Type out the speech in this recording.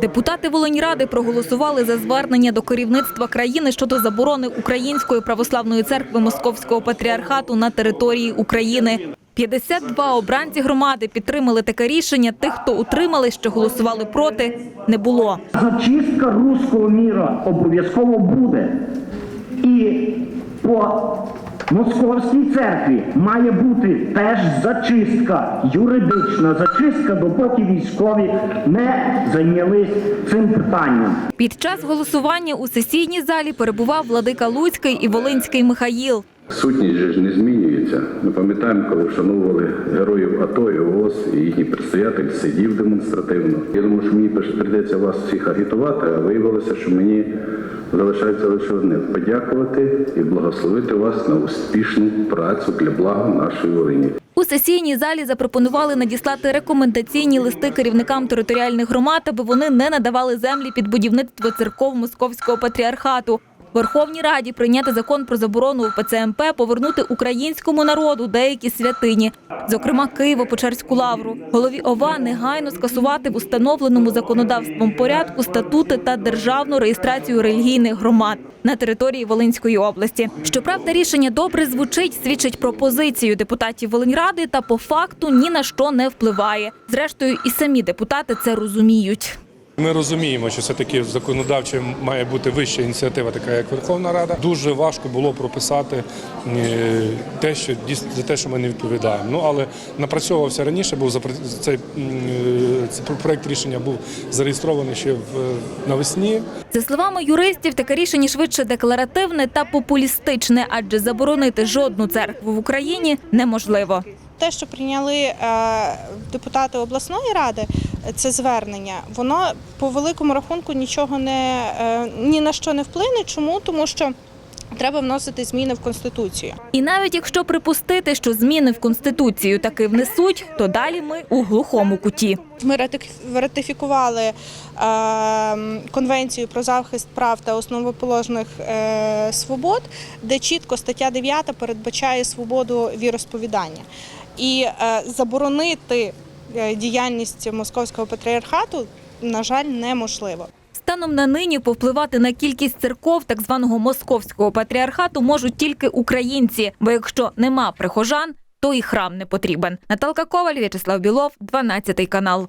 Депутати Волиньради проголосували за звернення до керівництва країни щодо заборони Української православної церкви Московського патріархату на території України. 52 обранці громади підтримали таке рішення. Тих, хто утримали, що голосували проти, не було. Зачистка руського міра обов'язково буде. І по московській церкві має бути теж зачистка, юридична зачистка, допоки військові не зайнялись цим питанням. Під час голосування у сесійній залі перебував владика Луцький і Волинський Михаїл. Сутність же ж не змінюється. Ми пам'ятаємо, коли вшановували героїв АТО і ООС, і їхній предстоятель сидів демонстративно. Я думаю, що мені прийдеться вас всіх агітувати, а виявилося, що мені залишається лише одне подякувати і благословити вас на успішну працю для блага нашої Волині. У сесійній залі запропонували надіслати рекомендаційні листи керівникам територіальних громад, аби вони не надавали землі під будівництво церков Московського патріархату. Верховній Раді прийняти закон про заборону УПЦ МП повернути українському народу деякі святині, зокрема Києво-Печерську лавру. Голові ОВА негайно скасувати в установленому законодавством порядку статути та державну реєстрацію релігійних громад на території Волинської області. Щоправда, рішення добре звучить, свідчить про позицію депутатів Волиньради та по факту ні на що не впливає. Зрештою, і самі депутати це розуміють. Ми розуміємо, що все-таки законодавчо має бути вища ініціатива, така як Верховна Рада. Дуже важко було прописати е, те, що дійсно за те, що ми не відповідаємо. Ну але напрацьовувався раніше. Був цей, е, цей проект рішення був зареєстрований ще в навесні. За словами юристів, таке рішення швидше декларативне та популістичне, адже заборонити жодну церкву в Україні неможливо. Те, що прийняли е, депутати обласної ради, це звернення, воно по великому рахунку нічого не е, ні на що не вплине. Чому? Тому що треба вносити зміни в конституцію. І навіть якщо припустити, що зміни в конституцію таки внесуть, то далі ми у глухому куті. Ми ратиф- ратифікували е, конвенцію про захист прав та основоположних е, свобод, де чітко стаття 9 передбачає свободу віросповідання. І заборонити діяльність московського патріархату, на жаль, неможливо. Станом на нині повпливати на кількість церков так званого московського патріархату можуть тільки українці. Бо якщо нема прихожан, то і храм не потрібен. Наталка Коваль, В'ячеслав Білов, 12 канал.